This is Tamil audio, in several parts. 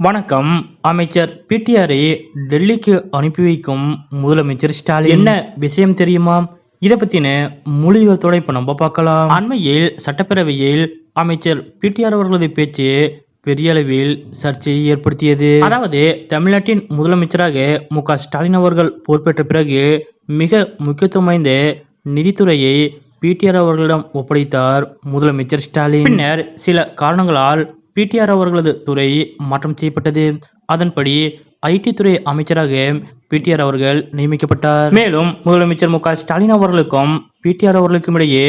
வணக்கம். அமைச்சர் பிடிஆரை டெல்லிக்கு அனுப்பி வைக்கும் முதலமைச்சர் ஸ்டாலின். என்ன விஷயம் தெரியுமா? இதை பத்தின முழு விவரத்தோட இப்ப நம்ம பார்க்கலாம். அண்மையில் சட்டப்பேரவையில் அமைச்சர் பிடிஆர் அவர்களது பேச்சு பெரிய அளவில் சர்ச்சையை ஏற்படுத்தியது. அதாவது தமிழ்நாட்டின் முதலமைச்சராக மு. ஸ்டாலின் அவர்கள் பொறுப்பேற்ற பிறகு மிக முக்கியத்துவம் வாய்ந்த நிதித்துறையை பிடிஆர் அவர்களிடம் ஒப்படைத்தார் முதலமைச்சர் ஸ்டாலின். பின்னர் சில காரணங்களால் பிடிஆர் அவர்களது துறை மாற்றம் செய்யப்பட்டது. அதன்படி ஐடி துறை அமைச்சராக பிடிஆர் அவர்கள் நியமிக்கப்பட்டார். மேலும் முதலமைச்சர் மு ஸ்டாலின் அவர்களுக்கும் பிடிஆர் அவர்களுக்கும் இடையே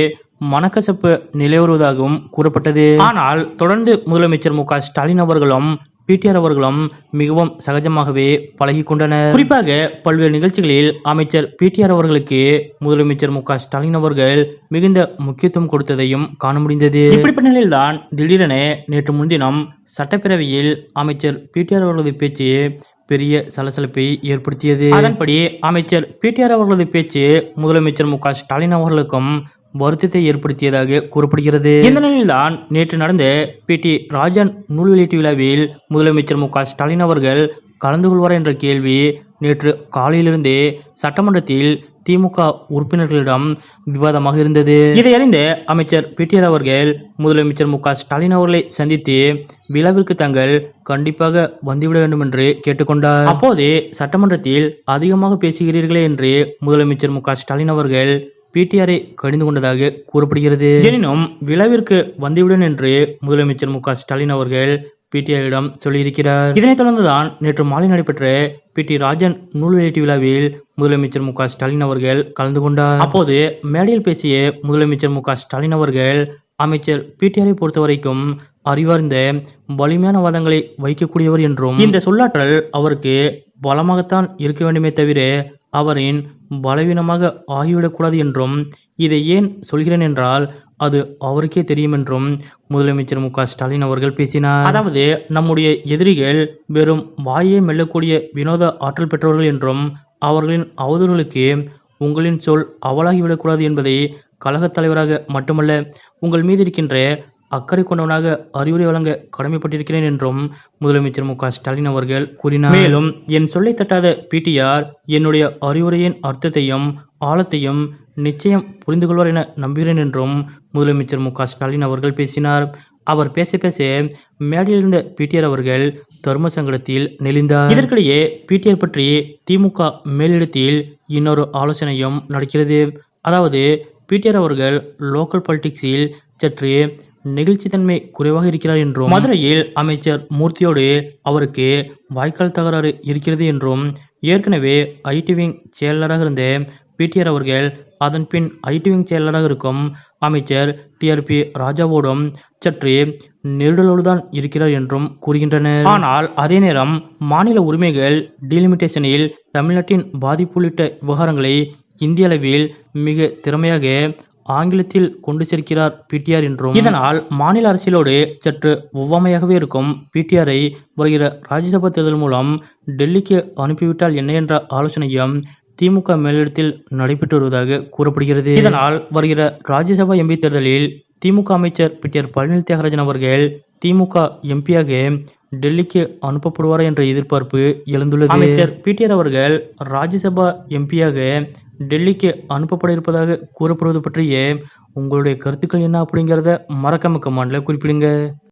மனக்கசப்பு நிலை வருவதாகவும் கூறப்பட்டது. ஆனால் தொடர்ந்து முதலமைச்சர் மு ஸ்டாலின் அவர்களும் பிடிஆர் அவர்களும் மிகவும் சகஜமாகவே பழகி கொண்டனர் குறிப்பாக பல்வேறு நிகழ்ச்சிகளில் அமைச்சர் பிடிஆர் அவர்களுக்கு முதலமைச்சர் மு ஸ்டாலின் அவர்கள் மிகுந்த முக்கியத்துவம் கொடுத்ததையும் காண முடிந்தது. இப்படிப்பட்ட நிலையில்தான் திடீரென நேற்று முன்தினம் சட்டப்பேரவையில் அமைச்சர் பிடிஆர் அவர்களது பேச்சு பெரிய சலசலப்பை ஏற்படுத்தியது. அதன்படி அமைச்சர் பிடிஆர் அவர்களது பேச்சு முதலமைச்சர் மு ஸ்டாலின் அவர்களுக்கும் வருத்தத்தை ஏற்படுத்தியதாக கூறப்படுகிறது. இந்த நிலையில்தான் நேற்று நடந்த பி. டி. ராஜன் நூல் வெளியீட்டு விழாவில் முதலமைச்சர் மு. க. ஸ்டாலின் அவர்கள் கலந்து கொள்வார் என்ற கேள்வி நேற்று காலையிலிருந்தே சட்டமன்றத்தில் திமுக உறுப்பினர்களிடம் விவாதமாக இருந்தது. இதை அறிந்த அமைச்சர் பிடிஆர் அவர்கள் முதலமைச்சர் மு. க. ஸ்டாலின் அவர்களை சந்தித்து விழாவிற்கு தாங்கள் கண்டிப்பாக வந்துவிட வேண்டும் என்று கேட்டுக்கொண்டார் அப்போது சட்டமன்றத்தில் அதிகமாக பேசுகிறீர்களே என்று முதலமைச்சர் மு. க. ஸ்டாலின் அவர்கள் பிடிஆரை கடிந்து கொண்டதாக கூறப்படுகிறது. எனினும் விழாவிற்கு வந்துவிடன் என்று முதலமைச்சர் மு க ஸ்டாலின் அவர்கள் பிடிஆரிடம் சொல்லியிருக்கிறார். இதனைத் தொடர்ந்துதான் நேற்று மாலை நடைபெற்ற பி டி ராஜன் நூல் வெளியீட்டு விழாவில் முதலமைச்சர் மு க ஸ்டாலின் அவர்கள் கலந்து கொண்டார். அப்போது மேடையில் பேசிய முதலமைச்சர் மு க ஸ்டாலின் அவர்கள் அமைச்சர் பிடிஆரை பொறுத்தவரைக்கும் அறிவார்ந்த வலிமையான வாதங்களை வைக்கக்கூடியவர் என்றும் இந்த சொல்லாற்றல் அவருக்கு பலமாகத்தான் இருக்க வேண்டுமே தவிர அவரின் பலவீனமாக ஆகிவிடக்கூடாது என்றும் இதை ஏன் சொல்கிறேன் என்றால் அது அவருக்கே தெரியும் என்றும் முதலமைச்சர் மு க ஸ்டாலின் அவர்கள் பேசினார். அதாவது நம்முடைய எதிரிகள் வெறும் வாயை மெல்லக்கூடிய வினோத ஆற்றல் பெற்றவர்கள் என்றும் அவர்களின் அவதூறுகளுக்கு உங்களின் சொல் அவலாகிவிடக்கூடாது என்பதை கழகத் தலைவராக மட்டுமல்ல உங்கள் மீது இருக்கின்ற அக்கறை கொண்டவனாக அறிவுரை வழங்க கடமைப்பட்டிருக்கிறேன் என்றும் முதலமைச்சர் மு ஸ்டாலின் அவர்கள் கூறினார். மேலும் என் சொல்லை தட்டாத பிடிஆர் என்னுடைய அறிவுரையின் அர்த்தத்தையும் ஆழத்தையும் நிச்சயம் புரிந்து கொள்வார் என நம்புகிறேன் என்றும் முதலமைச்சர் மு ஸ்டாலின் அவர்கள் பேசினார். அவர் பேச பேச மேடையில் இருந்த பிடிஆர் அவர்கள் தர்ம சங்கடத்தில் நெளிந்தார். இதற்கிடையே பிடிஆர் பற்றி திமுக மேலிடத்தில் இன்னொரு ஆலோசனையும் நடக்கிறது. அதாவது பிடிஆர் அவர்கள் லோக்கல் பாலிடிக்ஸில் சற்று நெகிழ்ச்சித்தன்மை குறைவாக இருக்கிறார் என்றும் மதுரையில் அமைச்சர் மூர்த்தியோடு அவருக்கு வாய்க்கால் தகராறு இருக்கிறது என்றும் ஏற்கனவே ஐடி விங் செயலாளராக இருந்த பிடிஆர் அவர்கள் அதன் பின் ஐடி விங் செயலாளராக இருக்கும் அமைச்சர் டிஆர்பி ராஜாவோடும் சற்று நெருடலோடு தான் இருக்கிறார் என்றும் கூறுகின்றனர். ஆனால் அதே நேரம் மாநில உரிமைகள் டிலிமிட்டேஷனில் தமிழ்நாட்டின் பாதிப்பு உள்ளிட்ட விவகாரங்களை இந்திய அளவில் மிக திறமையாக ஆங்கிலத்தில் கொண்டு சேர்க்கிறார் பிடிஆர் என்றும். இதனால் மாநில அரசியலோடு சற்று ஒவ்வாமையாகவே இருக்கும் பிடிஆரை வருகிற ராஜ்யசபா தேர்தல் மூலம் டெல்லிக்கு அனுப்பிவிட்டால் என்ன என்ற ஆலோசனையும் திமுக மேலிடத்தில் நடைபெற்று வருவதாக கூறப்படுகிறது. இதனால் வருகிற ராஜ்யசபா எம்பி தேர்தலில் திமுக அமைச்சர் பிடிஆர் பழனில் தியாகராஜன் அவர்கள் திமுக எம்பியாக டெல்லிக்கு அனுப்பப்படுவாரா என்ற எதிர்பார்ப்பு எழுந்துள்ளது. அமைச்சர் பிடிஆர் அவர்கள் ராஜ்யசபா எம்பியாக டெல்லிக்கு அனுப்பப்பட இருப்பதாக கூறப்படுவது பற்றிய உங்களுடைய கருத்துக்கள் என்ன அப்படிங்கிறத மறக்காம கமெண்ட்ல குறிப்பிடுங்க.